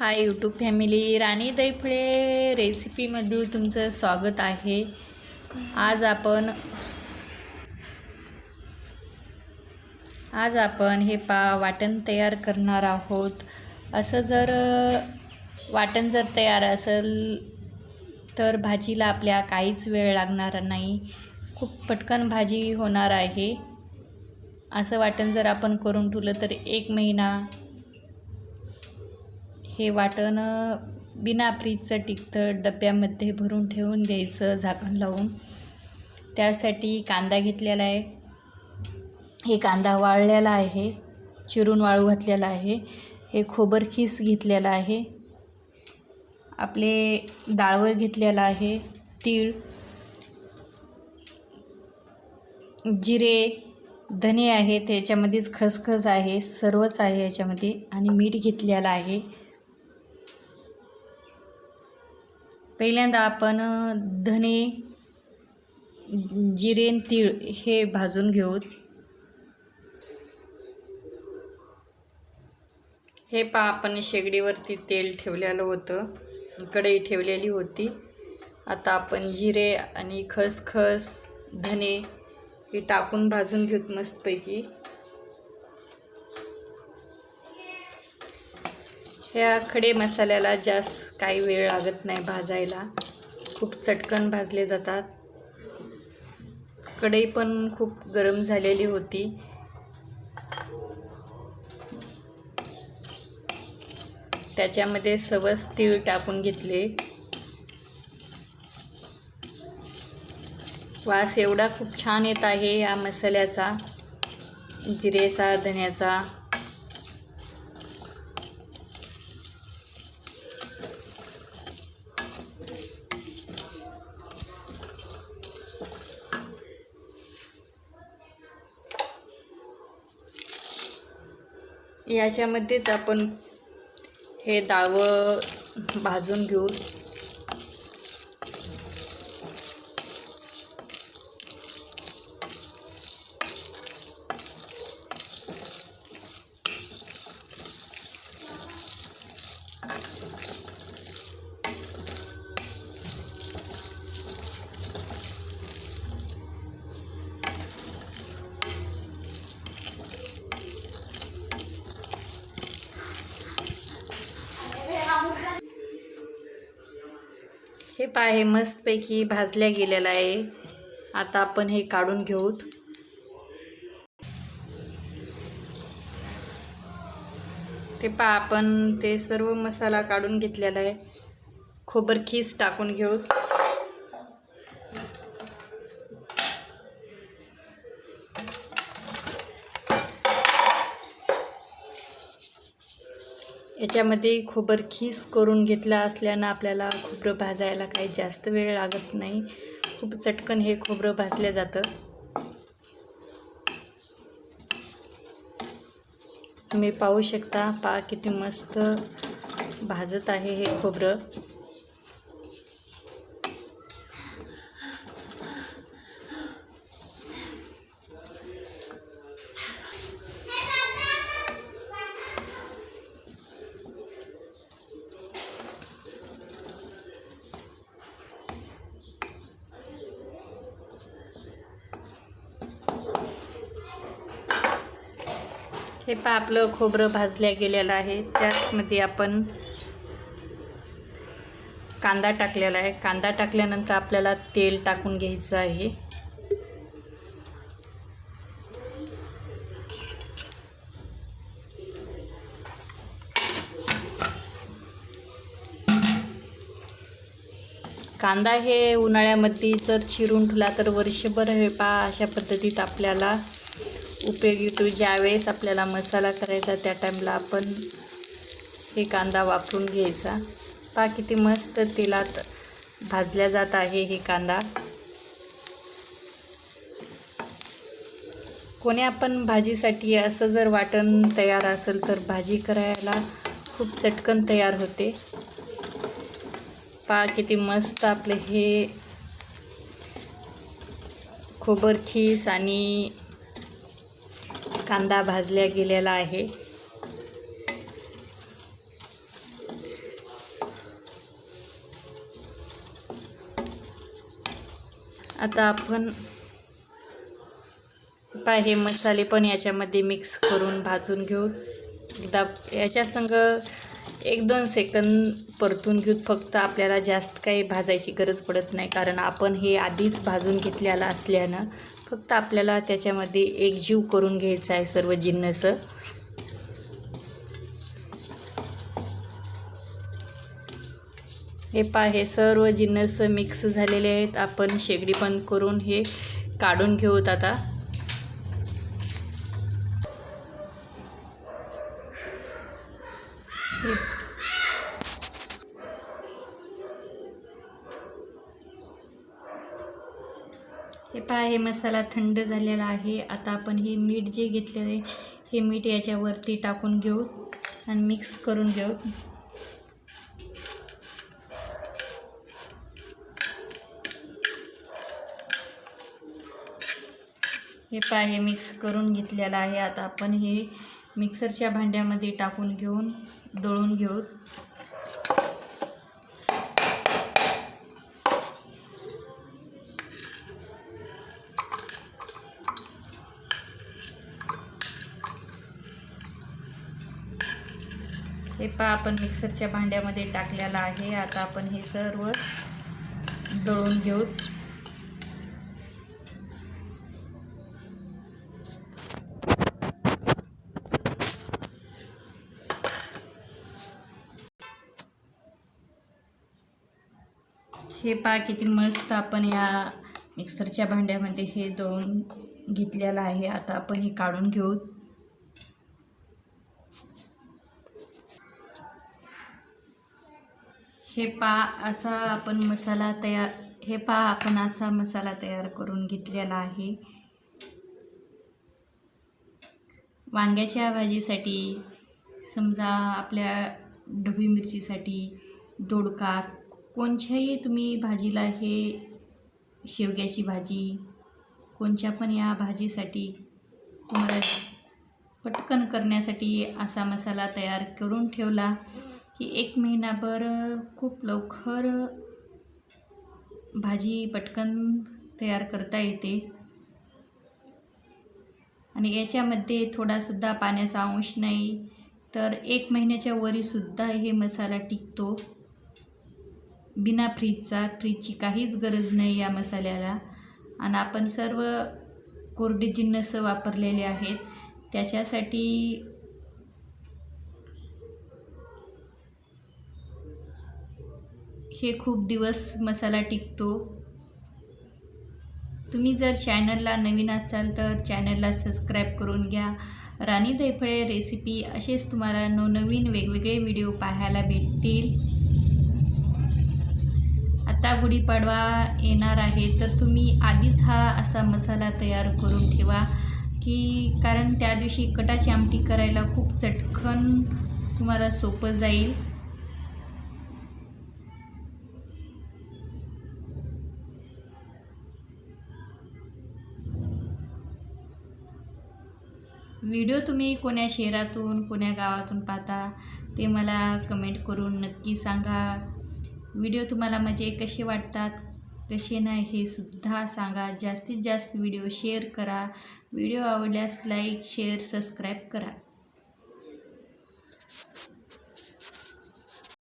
Hi YouTube family राणी दैफळे रेसिपीमध्ये तुमचं स्वागत आहे. आज आपण आज आपण हे पा वाटण तयार करणार आहोत. असं जर वाटण जर तयार असेल तर भाजीला आपल्या काहीच वेळ लागणार नाही. खूप पटकन भाजी होणार आहे. असं वाटण जर आपण करून ठेवलं तर एक महिना हे वाटण बिना फ्रीजचं टिकतं डब्यामध्ये भरून ठेवून द्यायचं झाकण लावून. त्यासाठी कांदा घेतलेला आहे. हे कांदा वाळलेला आहे चिरून वाळू घातलेला आहे. हे खोबर खीस घेतलेलं आहे. आपले डाळवं घेतलेलं आहे तीळ जिरे धने आहेत त्याच्यामध्येच खसखस आहे सर्वच आहे याच्यामध्ये. आणि मीठ घेतलेलं आहे. पहिल्यांदा आपण धने जिरेन तीळ हे भाजून घेऊत. हे पा आपण शेगडीवरती तेल ठेवलेलं होतं. कढई ठेवलेली होती. आता आपण जिरे आणि खसखस धने हे टाकून भाजून घेऊत मस्तपैकी. ह्या खडे मसाल्याला जास्त काही वेळ लागत नाही भाजायला. खूप चटकन भाजले जातात. कढई पण खूप गरम झालेली होती. त्याच्यामध्ये सवस तीळ टाकून घेतले. वास एवढा खूप छान येत आहे या मसाल्याचा. जिरेचा धण्याचा याच्यामध्येच आपण हे डाळवं भाजून घेऊ. हे पाहे मस्तपैकी भाजल्या गेलेलं आहे. आता आपण हे काढून घेऊत. ते पा आपण ते सर्व मसाला काढून घेतलेला आहे. खोबर खीस टाकून घेऊत. याच्यामध्ये खोबर खीस करून घेतला असल्यानं आपल्याला खोबरं भाजायला काही जास्त वेळ लागत नाही. खूप चटकन हे खोबरं भाजलं जातं. तुम्ही पाहू शकता पा किती मस्त भाजत आहे हे खोबरं. हे पा आपलं खोबरं भाजल्या गेलेलं आहे. त्याचमध्ये आपण कांदा टाकलेला आहे. कांदा टाकल्यानंतर आपल्याला तेल टाकून घ्यायचं आहे. कांदा हे उन्हाळ्यामध्ये जर चिरून ठेवला तर वर्षभर हे पा अशा पद्धतीत आपल्याला उपयोगी येतो ज्यावेळेस आपल्याला मसाला करायचा त्या टाईमला आपण हे कांदा वापरून घ्यायचा. पा किती मस्त तेलात भाजल्या जात आहे हे कांदा. कोणी आपण भाजीसाठी असं जर वाटण तयार असेल तर भाजी करायला खूप चटकन तयार होते. पा किती मस्त आपले हे खोबर खीस आणि कांदा भाजल्या गेलेला आहे. आता आपण हे मसाले पण याच्यामध्ये मिक्स करून भाजून घेऊ. एकदा याच्यासंग एक दोन सेकंद परतून घेऊन फक्त आपल्याला जास्त काही भाजायची गरज पडत नाही. कारण आपण हे आधीच भाजून घेतलेलं असल्यानं फक्त आपल्याला त्याच्यामध्ये एकजीव करून घ्यायचं आहे सर्व जिन्नस. हे पा हे सर्व जिन्नस मिक्स झालेले आहेत. आपण शेगडी बंद करून हे काढून घेऊत आता. हे हे मसाला थंड झालेला आहे. आता आपण हे मीठ जे घेतलेलं आहे हे मीठ याच्यावरती टाकून घेऊ आणि मिक्स करून घेऊ. हे पा हे मिक्स करून घेतलेलं आहे. आता आपण हे मिक्सरच्या भांड्यामध्ये टाकून घेऊन दळून घेऊ. हे पा आपण मिक्सरच्या भांड्यामध्ये टाकलेलं आहे. आता आपण हे सर्व दळून घेऊ. हे पा किती मस्त आपण या मिक्सरच्या भांड्यामध्ये हे दळून घेतलेलं आहे. आता आपण हे काढून घेऊ. हे पा असा आपण मसाला तयार हे पा आपण असा मसाला तयार करून घेतलेला आहे. वांग्याच्या भाजीसाठी समजा आपल्या ढबी मिरचीसाठी दोडका कोणच्याही तुम्ही भाजीला हे शेवग्याची भाजी कोणत्या पण या भाजीसाठी तुम्हाला पटकन करण्यासाठी असा मसाला तयार करून ठेवला. की एक महिनाभर खूप लवकर भाजी पटकन तयार करता येते. आणि याच्यामध्ये थोडासुद्धा पाण्याचा अंश नाही तर एक महिन्याच्या वरीसुद्धा हे मसाला टिकतो. बिना फ्रीजचा फ्रीजची काहीच गरज नाही या मसाल्याला. आणि आपण सर्व कोरडे जिन्नस वापरलेले आहेत त्याच्यासाठी हे खूप दिवस मसाला टिकतो. तुम्ही जर चॅनलला नवीन असाल तर चॅनलला सबस्क्राईब करून घ्या. राणी दैफळे रेसिपी असेच तुम्हाला नवनवीन वेगवेगळे व्हिडिओ पाहायला भेटतील. आता गुढीपाडवा येणार आहे तर तुम्ही आधीच हा असा मसाला तयार करून ठेवा की कारण त्या दिवशी कटाची आमटी करायला खूप चटकन तुम्हाला सोपं जाईल. व्हिडिओ तुम्ही कोण्या शहरातून कोण्या गावातून पाहता ते मला कमेंट करून नक्की सांगा. व्हिडिओ तुम्हाला म्हणजे कसे वाटतात कसे नाही हे सुद्धा सांगा. जास्तीत जास्त व्हिडिओ शेअर करा. व्हिडिओ आवडल्यास लाईक शेअर सबस्क्राईब करा.